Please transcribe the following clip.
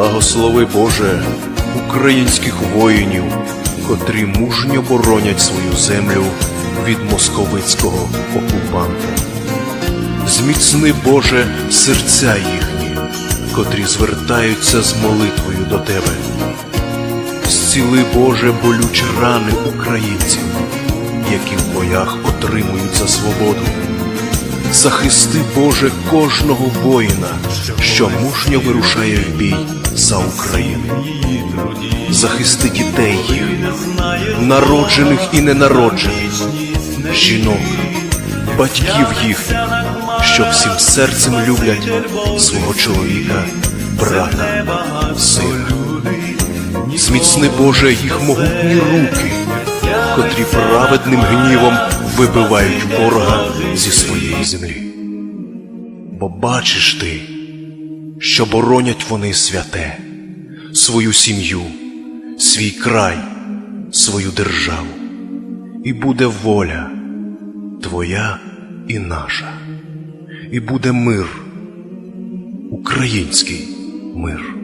Благослови Боже українських воїнів, котрі мужньо боронять свою землю від московицького окупанта. Зміцни, Боже, серця їхні, котрі звертаються з молитвою до Тебе. Зціли, Боже, болючі рани українців, які в боях отримують за свободу. Захисти, Боже, кожного воїна, що мужньо вирушає в бій за Україну. Захисти дітей їх, народжених і ненароджених, жінок, батьків їх, що всім серцем люблять свого чоловіка, брата, сина. Зміцни, Боже, їх могутні руки, котрі праведним гнівом вибивають ворога своєї землі. Бо бачиш ти, що боронять вони святе, свою сім'ю, свій край, свою державу, і буде воля твоя і наша, і буде мир, український мир.